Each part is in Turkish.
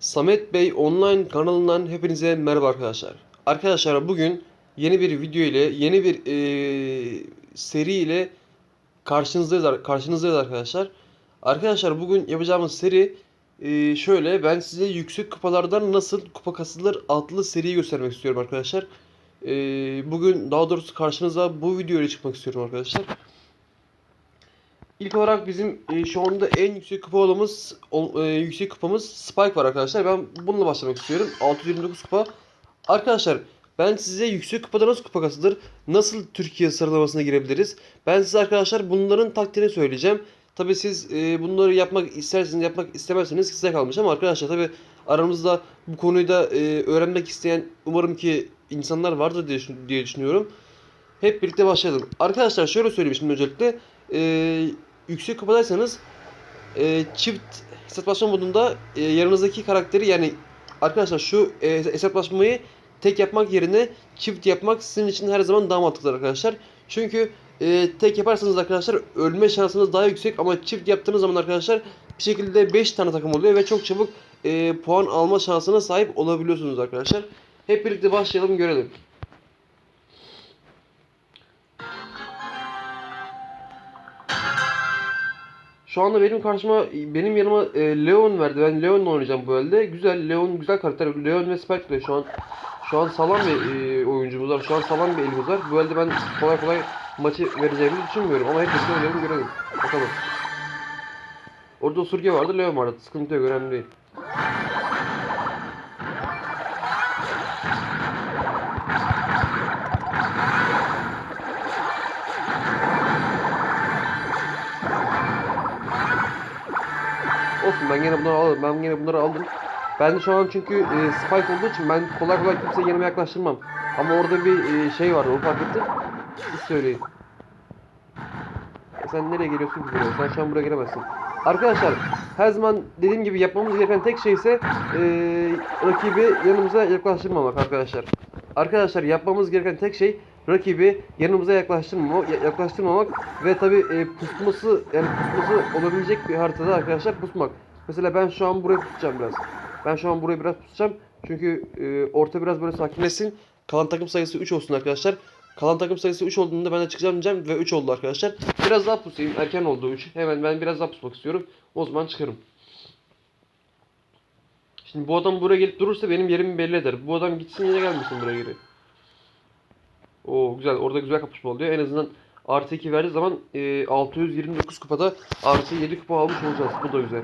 Samet Bey Online kanalından hepinize merhaba arkadaşlar. Arkadaşlar bugün yeni bir video ile yeni bir eee, seri ile karşınızdayız, ar- karşınızdayız arkadaşlar. Arkadaşlar bugün yapacağımız seri eee, şöyle ben size yüksek kupalardan nasıl kupa kasılır adlı seriyi göstermek istiyorum arkadaşlar. Eee, bugün daha doğrusu karşınıza bu video ile çıkmak istiyorum arkadaşlar. İlk olarak bizim e, şu anda en yüksek kupa olamız, e, yüksek kupamız Spike var arkadaşlar. Ben bununla başlamak istiyorum. 629 kupa. Arkadaşlar ben size yüksek kupada nasıl kupa kasılır, nasıl Türkiye sıralamasına girebiliriz? Ben size arkadaşlar bunların taktiğini söyleyeceğim. Tabi siz e, bunları yapmak isterseniz yapmak istemezseniz size kalmış ama arkadaşlar tabi aramızda bu konuyu da e, öğrenmek isteyen umarım ki insanlar vardır diye, diye düşünüyorum. Hep birlikte başlayalım. Arkadaşlar şöyle söyleyeyim şimdi öncelikle. E, yüksek kupadaysanız e, çift hesaplaşma modunda e, yanınızdaki karakteri yani arkadaşlar şu e, hesaplaşmayı tek yapmak yerine çift yapmak sizin için her zaman daha mantıklı arkadaşlar. Çünkü e, tek yaparsanız arkadaşlar ölme şansınız daha yüksek ama çift yaptığınız zaman arkadaşlar bir şekilde 5 tane takım oluyor ve çok çabuk e, puan alma şansına sahip olabiliyorsunuz arkadaşlar. Hep birlikte başlayalım görelim. Şu anda benim karşıma benim yanıma e, Leon verdi. Ben Leon'la oynayacağım bu elde. Güzel Leon güzel karakter. Leon ve Spike şu an şu an sağlam bir e, oyuncumuz var. Şu an sağlam bir elimiz var. Bu elde ben kolay kolay maçı vereceğimi düşünmüyorum ama hep birlikte oynayalım görelim. Bakalım. Orada Surge vardı, Leon vardı. Sıkıntı yok, önemli değil. Ben yine bunları alırım. Ben yine bunları aldım. Ben de şu an çünkü e, Spike olduğu için ben kolay kolay kimseyi yanıma yaklaştırmam. Ama orada bir e, şey vardı, onu fark ettim. Siz söyleyin. E, sen nereye geliyorsun ki buraya? Sen şu an buraya giremezsin. Arkadaşlar her zaman dediğim gibi yapmamız gereken tek şey ise e, rakibi yanımıza yaklaştırmamak arkadaşlar. Arkadaşlar yapmamız gereken tek şey rakibi yanımıza yaklaştırmamak, yaklaştırmamak ve tabi e, pusması yani pusması olabilecek bir haritada arkadaşlar pusmak. Mesela ben şu an buraya pusacağım biraz. Ben şu an buraya biraz pusacağım. Çünkü e, orta biraz böyle sakinleşsin. Kalan takım sayısı 3 olsun arkadaşlar. Kalan takım sayısı 3 olduğunda ben de çıkacağım diyeceğim ve 3 oldu arkadaşlar. Biraz daha pusayım. Erken oldu 3. Hemen ben biraz daha pusmak istiyorum. O zaman çıkarım. Şimdi bu adam buraya gelip durursa benim yerimi belli eder. Bu adam gitsin yine gelmesin buraya geri. Oo güzel. Orada güzel kapışma oluyor. En azından artı 2 verdiği zaman e, 629 kupada artı 7 kupa almış olacağız. Bu da güzel.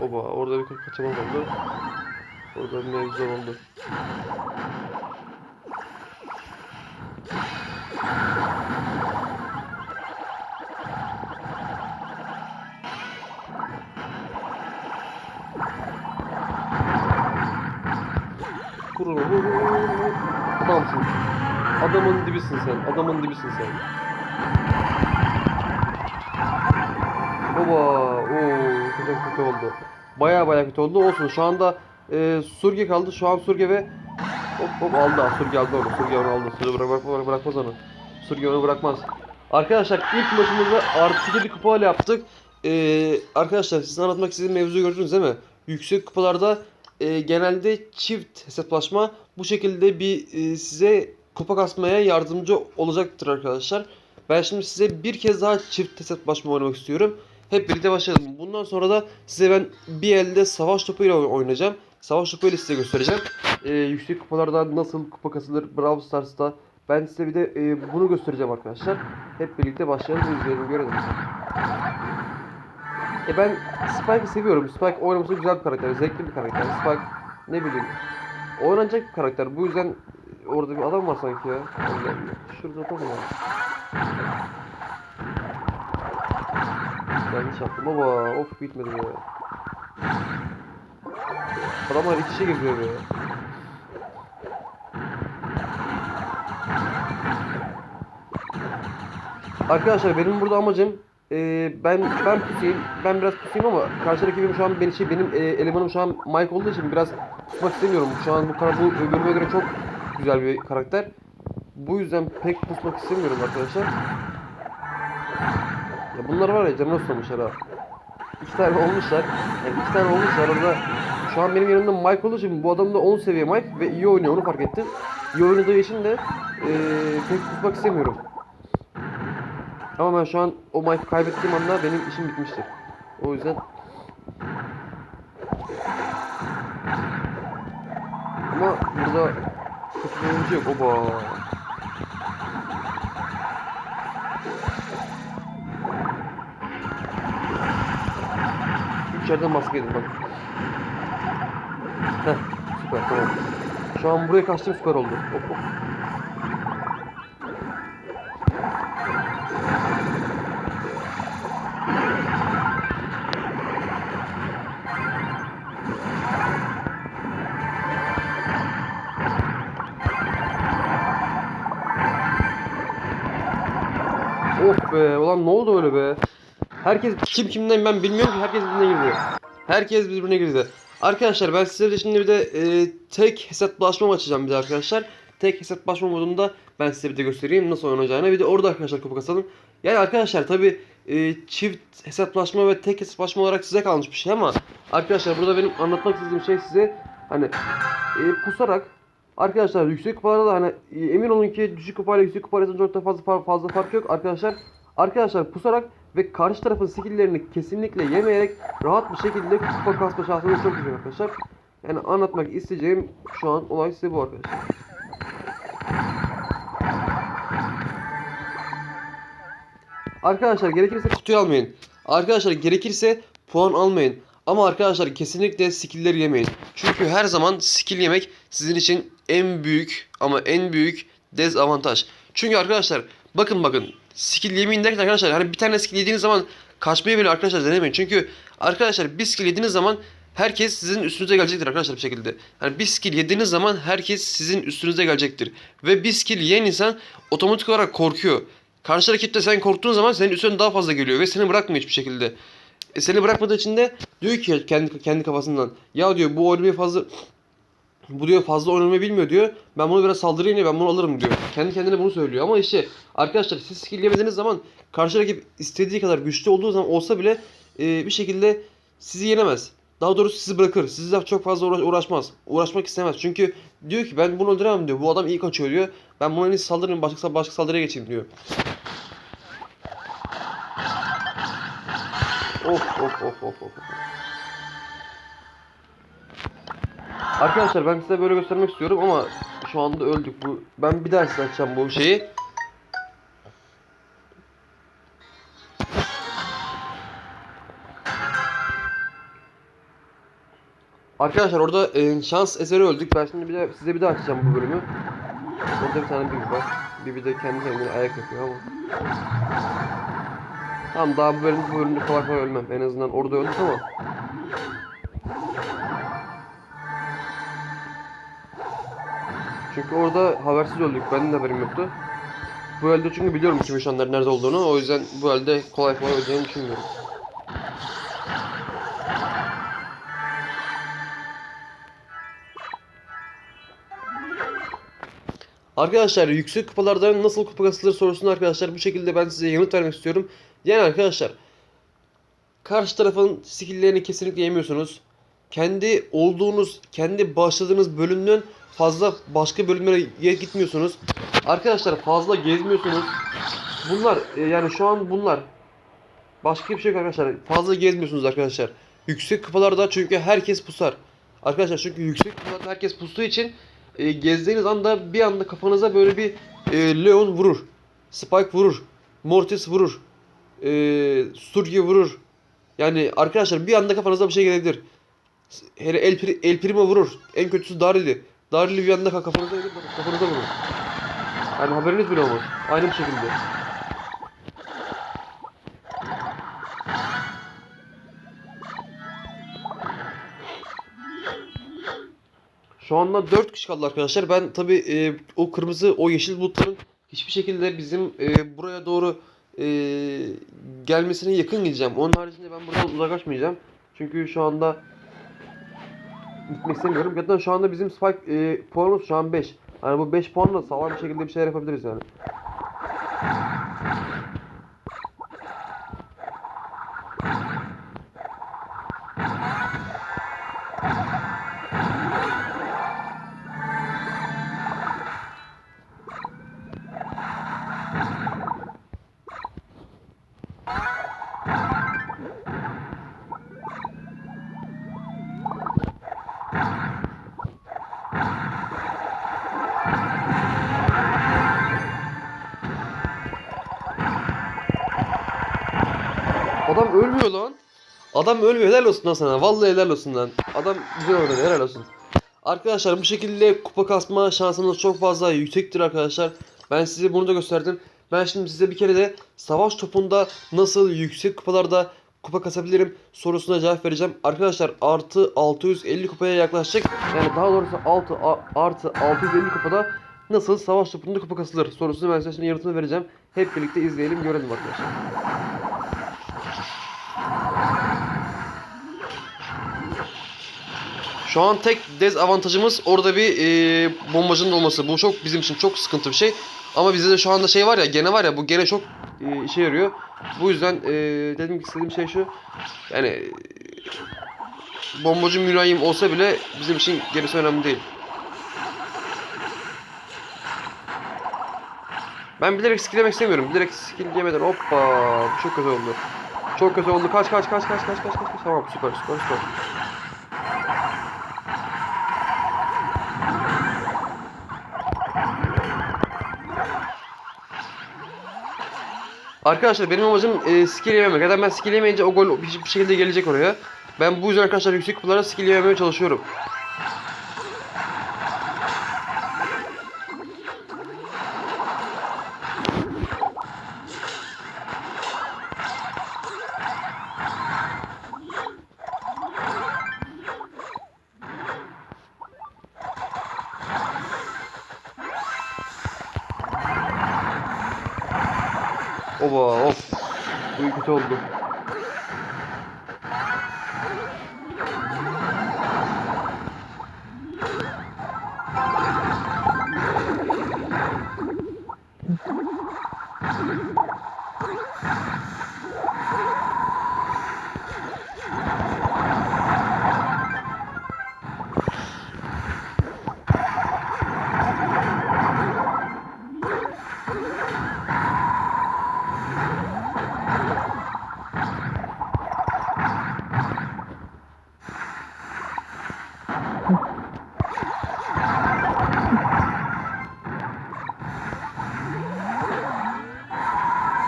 Oba orada bir kaçamak oldu. Orada bir mevzu oldu. Kurulu. Adamsın. Adamın dibisin sen. Adamın dibisin sen. Oba. Oo, çok kötü oldu. Baya baya kötü oldu. Olsun. Şu anda e, Surge kaldı. Şu an Surge ve hop hop aldı. Surge aldı onu. Surge onu aldı. Surge bırak, bırak, bırakmaz onu. Surge onu bırakmaz. Arkadaşlar ilk maçımızda artı bir kupa yaptık. Ee, arkadaşlar sizin anlatmak istediğim mevzuyu gördünüz değil mi? Yüksek kupalarda e, genelde çift hesaplaşma bu şekilde bir e, size kupa kasmaya yardımcı olacaktır arkadaşlar. Ben şimdi size bir kez daha çift hesaplaşma oynamak istiyorum. Hep birlikte başlayalım. Bundan sonra da size ben bir elde savaş topuyla oy- oynayacağım. Savaş topuyla size göstereceğim. Ee, yüksek kupalarda nasıl kupa kasılır Brawl Stars'ta. Ben size bir de e, bunu göstereceğim arkadaşlar. Hep birlikte başlayalım izleyelim görelim. E ben Spike'ı seviyorum. Spike oynaması güzel bir karakter. Zevkli bir karakter. Spike ne bileyim. Oynanacak bir karakter. Bu yüzden orada bir adam var sanki ya. Şurada adam var. Yanlış yaptım baba. Of bitmedi ya. Adamlar iç içe geziyor ya. Arkadaşlar benim burada amacım e, ben ben pusayım. Ben biraz pusayım ama karşı rakibim şu an benim şey benim e, elemanım şu an Mike olduğu için biraz pusmak istemiyorum. Şu an bu kara bu bölüme göre çok güzel bir karakter. Bu yüzden pek pusmak istemiyorum arkadaşlar. Ya bunlar var ya canına susamışlar ha. İki tane olmuşlar. Yani iki tane olmuşlar orada. Şu an benim yanımda Mike olduğu için bu adam da 10 seviye Mike ve iyi oynuyor onu fark ettim. İyi oynadığı için de eee pek tutmak istemiyorum. Ama ben şu an o Mike'ı kaybettiğim anda benim işim bitmiştir. O yüzden Ama burada kötü oyuncu yok. Oba. Üç yerden maske yedim bak. Heh, süper tamam. Şu an buraya kaçtım süper oldu. Hop hop. Be ulan ne oldu öyle be? Herkes kim kimden ben bilmiyorum ki herkes birbirine girdi. Herkes birbirine girdi. Arkadaşlar ben size de şimdi bir de e, tek hesaplaşma açacağım bir de arkadaşlar. Tek hesaplaşma modunda ben size bir de göstereyim nasıl oynayacağını. Bir de orada arkadaşlar kupa kasalım. Yani arkadaşlar tabi çift hesaplaşma ve tek hesaplaşma olarak size kalmış bir şey ama arkadaşlar burada benim anlatmak istediğim şey size hani e, pusarak Arkadaşlar yüksek kupalarda da hani e, emin olun ki düşük kupayla yüksek kupa arasında çok da fazla fazla fark yok arkadaşlar. Arkadaşlar pusarak ve karşı tarafın skill'lerini kesinlikle yemeyerek rahat bir şekilde kupa kasma şansınız çok güzel arkadaşlar. Yani anlatmak isteyeceğim şu an olay size bu arkadaşlar. Arkadaşlar gerekirse kutuyu almayın. Arkadaşlar gerekirse puan almayın. Ama arkadaşlar kesinlikle skill'leri yemeyin. Çünkü her zaman skill yemek sizin için en büyük ama en büyük dezavantaj. Çünkü arkadaşlar bakın bakın skill yemeyin derken arkadaşlar hani bir tane skill yediğiniz zaman kaçmayı bile arkadaşlar denemeyin. Çünkü arkadaşlar bir skill yediğiniz zaman herkes sizin üstünüze gelecektir arkadaşlar bir şekilde. Hani bir skill yediğiniz zaman herkes sizin üstünüze gelecektir. Ve bir skill yiyen insan otomatik olarak korkuyor. Karşı rakipte sen korktuğun zaman senin üstüne daha fazla geliyor ve seni bırakmıyor hiçbir şekilde. E, seni bırakmadığı için de diyor ki kendi kendi kafasından ya diyor bu oynamayı fazla bu diyor fazla oynamayı bilmiyor diyor. Ben bunu biraz saldırayım diye ben bunu alırım diyor. Kendi kendine bunu söylüyor ama işte arkadaşlar siz skill yemediğiniz zaman karşı rakip istediği kadar güçlü olduğu zaman olsa bile e, bir şekilde sizi yenemez. Daha doğrusu sizi bırakır. Sizle çok fazla uğra- uğraşmaz. Uğraşmak istemez. Çünkü diyor ki ben bunu öldüremem diyor. Bu adam iyi kaçıyor diyor. Ben buna en iyisi saldırayım başka, başka saldırıya geçeyim diyor. Of of of of of. Arkadaşlar ben size böyle göstermek istiyorum ama şu anda öldük bu. Ben bir daha size açacağım bu şeyi. Arkadaşlar orada e, şans eseri öldük. Ben şimdi bir de size bir daha açacağım bu bölümü. Orada bir tane bir var. Bir de kendi kendine ayak yapıyor ama. Tamam daha bu bölüm bu bölümde kolay kolay ölmem. En azından orada öldük ama. Çünkü orada habersiz öldük. Benim de haberim yoktu. Bu elde çünkü biliyorum kimi şu anlar nerede olduğunu. O yüzden bu elde kolay kolay öleceğimi düşünmüyorum. Arkadaşlar yüksek kupalardan nasıl kupa kasılır sorusuna arkadaşlar bu şekilde ben size yanıt vermek istiyorum. Yani arkadaşlar karşı tarafın skill'lerini kesinlikle yemiyorsunuz. Kendi olduğunuz, kendi başladığınız bölümden fazla başka bölümlere gitmiyorsunuz. Arkadaşlar fazla gezmiyorsunuz. Bunlar e, yani şu an bunlar. Başka bir şey yok arkadaşlar. Fazla gezmiyorsunuz arkadaşlar. Yüksek kupalarda çünkü herkes pusar. Arkadaşlar çünkü yüksek kupalarda herkes pustuğu için e, gezdiğiniz anda bir anda kafanıza böyle bir e, Leon vurur. Spike vurur. Mortis vurur. E, Sturge vurur. Yani arkadaşlar bir anda kafanıza bir şey gelebilir. Hele El, Pri- El Primo vurur. En kötüsü Darili. Darili bir anda kafanıza gelir kafanıza vurur. Yani haberiniz bile olmaz. Aynı bir şekilde. Şu anda 4 kişi kaldı arkadaşlar. Ben tabi e, o kırmızı, o yeşil bulutların hiçbir şekilde bizim e, buraya doğru e, gelmesine yakın gideceğim. Onun haricinde ben buradan uzaklaşmayacağım. Çünkü şu anda gitmek istemiyorum. Zaten şu anda bizim spike e, puanımız şu an 5. Yani bu 5 puanla sağlam bir şekilde bir şeyler yapabiliriz yani. Adam ölmüyor lan. Adam ölmüyor. Helal olsun lan sana. Vallahi helal olsun lan. Adam güzel oynadı. Helal olsun. Arkadaşlar bu şekilde kupa kasma şansınız çok fazla yüksektir arkadaşlar. Ben size bunu da gösterdim. Ben şimdi size bir kere de savaş topunda nasıl yüksek kupalarda kupa kasabilirim sorusuna cevap vereceğim. Arkadaşlar artı 650 kupaya yaklaşacak. Yani daha doğrusu 6 artı 650 kupada nasıl savaş topunda kupa kasılır sorusunu ben size şimdi yanıtını vereceğim. Hep birlikte izleyelim görelim arkadaşlar. Şu an tek dezavantajımız orada bir e, bombacının olması. Bu çok bizim için çok sıkıntı bir şey. Ama bizde de şu anda şey var ya gene var ya bu gene çok e, işe yarıyor. Bu yüzden e, dedim ki istediğim şey şu. Yani e, bombacı mülayim olsa bile bizim için gerisi önemli değil. Ben bilerek skillemek istemiyorum. Bilerek skill yemeden hoppa çok kötü oldu. Çok kötü oldu. Kaç kaç kaç kaç kaç kaç. kaç. Tamam süper süper süper. Arkadaşlar benim amacım e, skill yememek. Zaten ben skill yemeyince o gol bir, şekilde gelecek oraya. Ben bu yüzden arkadaşlar yüksek kupalara skill yememeye çalışıyorum. Oba of. Bu kötü oldu.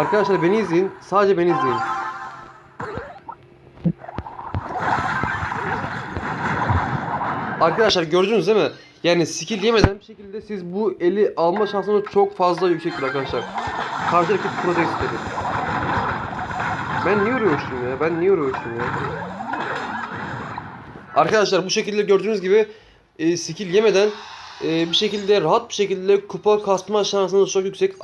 Arkadaşlar beni izleyin. Sadece beni izleyin. Arkadaşlar gördünüz değil mi? Yani skill yemeden bir şekilde siz bu eli alma şansınız çok fazla yüksektir arkadaşlar. Karşı rakip pro da istedi. Ben niye uğraştım ya? Ben niye uğraştım ya? Arkadaşlar bu şekilde gördüğünüz gibi e, skill yemeden e, bir şekilde rahat bir şekilde kupa kasma şansınız çok yüksek.